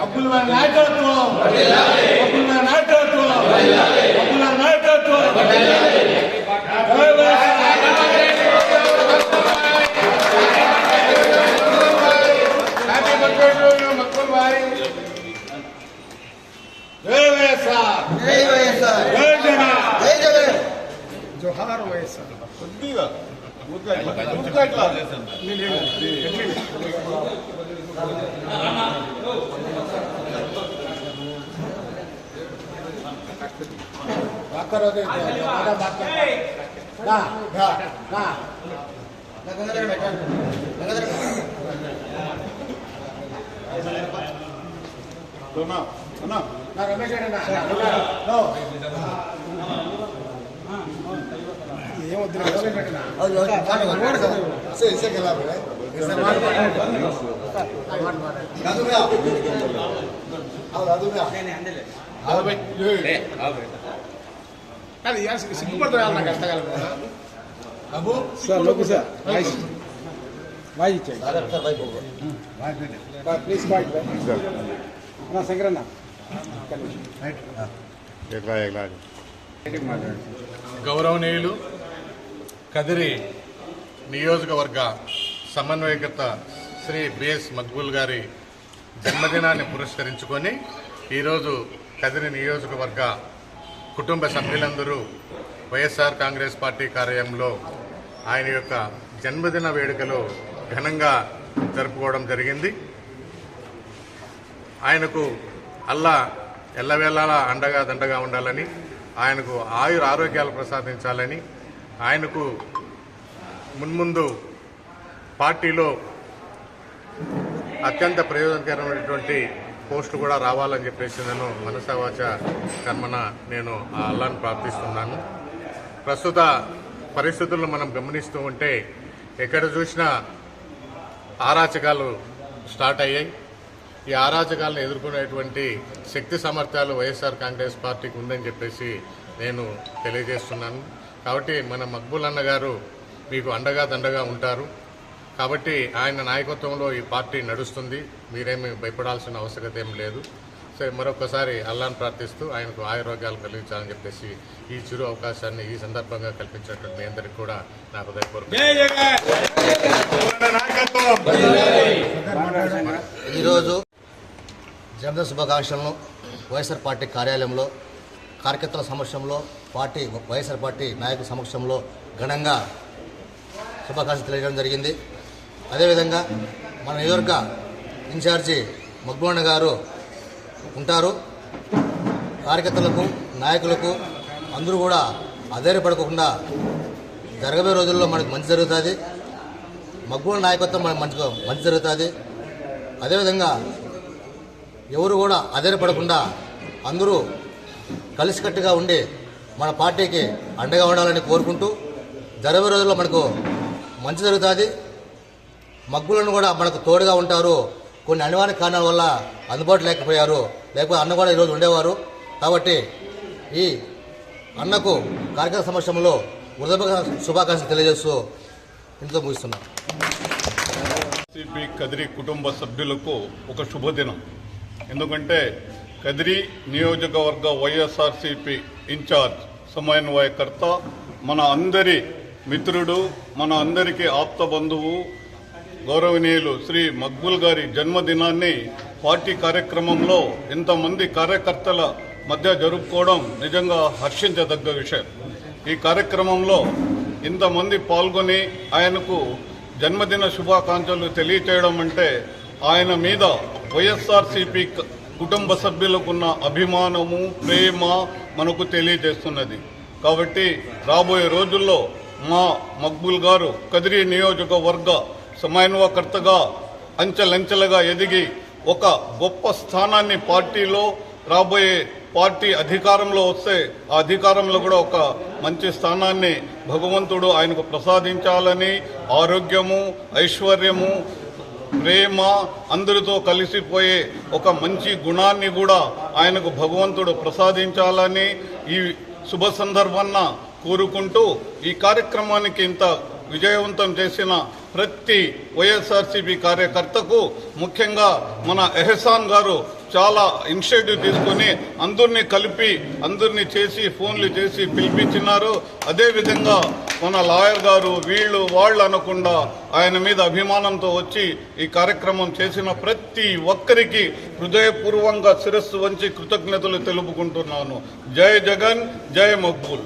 అప్పుల నాయకత్వం అప్పుల నాయకత్వం జోహార్ వైఎస్ఆర్ కొద్దిగా ఊరికే ఊరికే ఒక్కరోజు ఏమొద్దు ఇసకెళ్ళా ಅದು ಅದು అది సిగ్గుపడుతున్నా నాకు అర్థం కాలేదు బాబు. సార్ లోపు సార్ వాయిస్. ప్లీజ్ నా శంకరన్న. గౌరవనీయులు కదిరి నియోజకవర్గ సమన్వయకర్త శ్రీ బిఎస్ మక్బుల్ గారి జన్మదినాన్ని పురస్కరించుకొని ఈరోజు కదిరి నియోజకవర్గ కుటుంబ సభ్యులందరూ వైఎస్ఆర్ కాంగ్రెస్ పార్టీ కార్యాలయంలో ఆయన యొక్క జన్మదిన వేడుకలు ఘనంగా జరుపుకోవడం జరిగింది. ఆయనకు అల్లా ఎల్లవేళలా అండగా దండగా ఉండాలని ఆయనకు ఆయుర ఆరోగ్యాలు ప్రసాదించాలని ఆయనకు మున్ముందు పార్టీలో అత్యంత ప్రయోజనకరమైనటువంటి పోస్టు కూడా రావాలని చెప్పేసి నేను మనసావాచ కర్మన నేను ఆ అల్లాను ప్రార్థిస్తున్నాను. ప్రస్తుత పరిస్థితులను మనం గమనిస్తూ ఉంటే ఎక్కడ చూసినా ఆరాచకాలు స్టార్ట్ అయ్యాయి. ఈ ఆరాచకాలను ఎదుర్కొనేటువంటి శక్తి సామర్థ్యాలు వైఎస్ఆర్ కాంగ్రెస్ పార్టీకి ఉందని చెప్పేసి నేను తెలియజేస్తున్నాను. కాబట్టి మన మక్బుల్ అన్న గారు మీకు అండగా దండగా ఉంటారు. కాబట్టి ఆయన నాయకత్వంలో ఈ పార్టీ నడుస్తుంది. మీరేమి భయపడాల్సిన అవసరం ఏం లేదు. సరే మరొకసారి అల్లాను ప్రార్థిస్తూ ఆయనకు ఆరోగ్యాలు కలిగించాలని చెప్పేసి ఈ చిరు అవకాశాన్ని ఈ సందర్భంగా కల్పించినటువంటి మీ అందరికీ కూడా నాకు ఈరోజు జన్మదిన శుభాకాంక్షలను వైఎస్ఆర్ పార్టీ కార్యాలయంలో కార్యకర్తల సమక్షంలో పార్టీ వైఎస్ఆర్ పార్టీ నాయకుల సమక్షంలో ఘనంగా శుభాకాంక్షలు తెలియజేయడం జరిగింది. అదేవిధంగా మన నియోజక ఇన్ఛార్జి మగ్బోణ గారు ఉంటారు. కార్యకర్తలకు నాయకులకు అందరూ కూడా అధైర్యపడకుండా జరగబోయే రోజుల్లో మనకు మంచి జరుగుతుంది. మగ్బోణ నాయకత్వం మనకు మంచి మంచి జరుగుతుంది. అదేవిధంగా ఎవరు కూడా అధైర్యపడకుండా అందరూ కలిసికట్టుగా ఉండి మన పార్టీకి అండగా ఉండాలని కోరుకుంటూ జరగబోయే రోజుల్లో మనకు మంచి జరుగుతుంది. మగ్గులను కూడా మనకు తోడుగా ఉంటారు. కొన్ని అనివార్య కారణాల వల్ల అందుబాటు లేకపోయారు. లేకపోతే అన్న కూడా ఈరోజు ఉండేవారు. కాబట్టి ఈ అన్నకు కార్యక్రమ సమక్షంలో హృదయ శుభాకాంక్షలు తెలియజేస్తూ ఇంట్లో ముగిస్తున్నాను సిపి కదిరి కుటుంబ సభ్యులకు ఒక శుభదినం. ఎందుకంటే కదిరి నియోజకవర్గ వైఎస్ఆర్సిపి ఇన్ఛార్జ్ సమన్వయకర్త మన అందరి మిత్రుడు మన అందరికీ ఆప్త బంధువు గౌరవనీయులు శ్రీ మక్బుల్ గారి జన్మదినాన్ని పార్టీ కార్యక్రమంలో ఇంతమంది కార్యకర్తల మధ్య జరుపుకోవడం నిజంగా హర్షించదగ్గ విషయం. ఈ కార్యక్రమంలో ఇంతమంది పాల్గొని ఆయనకు జన్మదిన శుభాకాంక్షలు తెలియచేయడం అంటే ఆయన మీద వైఎస్ఆర్సీపీ కుటుంబ సభ్యులకున్న అభిమానము ప్రేమ మనకు తెలియజేస్తున్నది. కాబట్టి రాబోయే రోజుల్లో మా మక్బుల్ గారు కదిరి నియోజకవర్గ సమన్వయకర్తగా అంచెలంచెలుగా ఎదిగి ఒక గొప్ప స్థానాన్ని పార్టీలో రాబోయే పార్టీ అధికారంలో వస్తే ఆ అధికారంలో కూడా ఒక మంచి స్థానాన్ని భగవంతుడు ఆయనకు ప్రసాదించాలని ఆరోగ్యము ఐశ్వర్యము ప్రేమ అందరితో కలిసిపోయే ఒక మంచి గుణాన్ని కూడా ఆయనకు భగవంతుడు ప్రసాదించాలని ఈ శుభ సందర్భాన్న కోరుకుంటూ ఈ కార్యక్రమానికి ఇంత విజయవంతం చేసిన ప్రతి వైఎస్ఆర్సీపీ కార్యకర్తకు ముఖ్యంగా మన ఎహసాన్ గారు చాలా ఇనిషియేటివ్ తీసుకొని అందరినీ కలిపి అందరినీ చేసి ఫోన్లు చేసి పిలిపించినారు. అదేవిధంగా మన లాయర్ గారు వీళ్ళు వాళ్ళు అనకుండా ఆయన మీద అభిమానంతో వచ్చి ఈ కార్యక్రమం చేసిన ప్రతి ఒక్కరికి హృదయపూర్వంగా శిరస్సు వంచి కృతజ్ఞతలు తెలుపుకుంటున్నాను. జై జగన్ జై మక్బూల్.